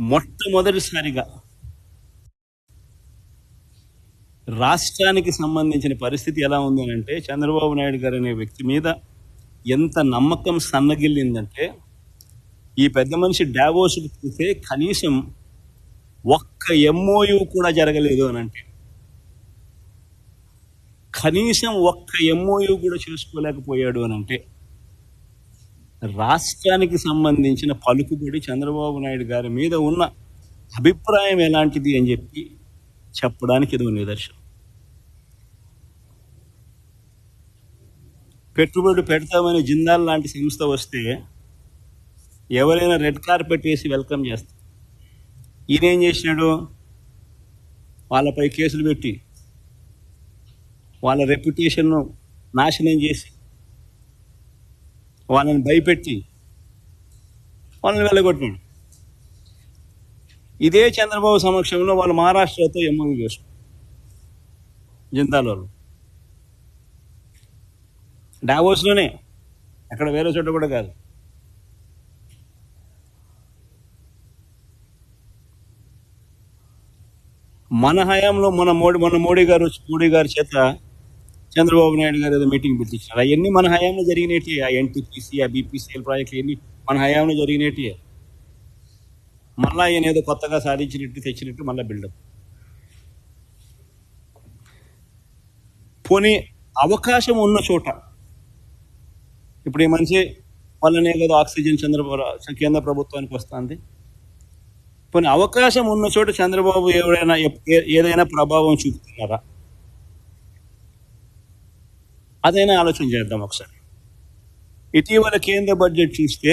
మొట్టమొదటిసారిగా రాష్ట్రానికి సంబంధించిన పరిస్థితి ఎలా ఉంది అంటే చంద్రబాబు నాయుడు గారు అనే వ్యక్తి మీద ఎంత నమ్మకం సన్నగిల్లిందంటే ఈ పెద్ద మనిషి డావోస్కి చూస్తే కనీసం ఒక్క ఎంఓయు కూడా జరగలేదు అని అంటే కనీసం ఒక్క ఎంఓయు కూడా చేసుకోలేకపోయాడు అని అంటే రాష్ట్రానికి సంబంధించిన పలుకుబడి చంద్రబాబు నాయుడు గారి మీద ఉన్న అభిప్రాయం ఎలాంటిది అని చెప్పి చెప్పడానికి ఇది నిదర్శనం. పెట్టుబడి పెడతామని జిందాల్ లాంటి సంస్థ వస్తే ఎవరైనా రెడ్ కార్పెట్ వేసి వెల్కమ్ చేస్తారు. ఈయన ఏం చేసినాడు? వాళ్ళపై కేసులు పెట్టి వాళ్ళ రెప్యుటేషన్ను నాశనం చేసి వాళ్ళని భయపెట్టి వాళ్ళని వెళ్ళగొట్టినాడు. ఇదే చంద్రబాబు సమక్షంలో వాళ్ళు మహారాష్ట్రతో ఎంఓయూ చేసుకున్నారు జింతాలో డావోస్లోనే. అక్కడ వేరే చోట కూడా కాదు. మన హయాంలో మన మోడీ మన మోడీ గారు మోడీ గారి చేత చంద్రబాబు నాయుడు గారు ఏదో మీటింగ్ పెట్టించారు అవన్నీ మన హయాంలో జరిగినట్టు. ఆ ఎన్టీపీసీ ఆ బీపీసీఎల్ ప్రాజెక్టులు ఎన్ని మన హయాంలో జరిగినట్టు. మళ్ళీ ఆయన ఏదో కొత్తగా సాధించినట్టు తెచ్చినట్టు మళ్ళీ బిల్డప్ పోనీ అవకాశం ఉన్న చోట ఇప్పుడు ఈ మనిషి వల్లనే కదా ఆక్సిజన్ చంద్రబాబు కేంద్ర ప్రభుత్వానికి వస్తుంది. పోనీ అవకాశం ఉన్న చోట చంద్రబాబు ఎవరైనా ఏదైనా ప్రభావం చూపుతున్నారా? అదైనా ఆలోచన చేద్దాం ఒకసారి. ఇటీవల కేంద్ర బడ్జెట్ చూస్తే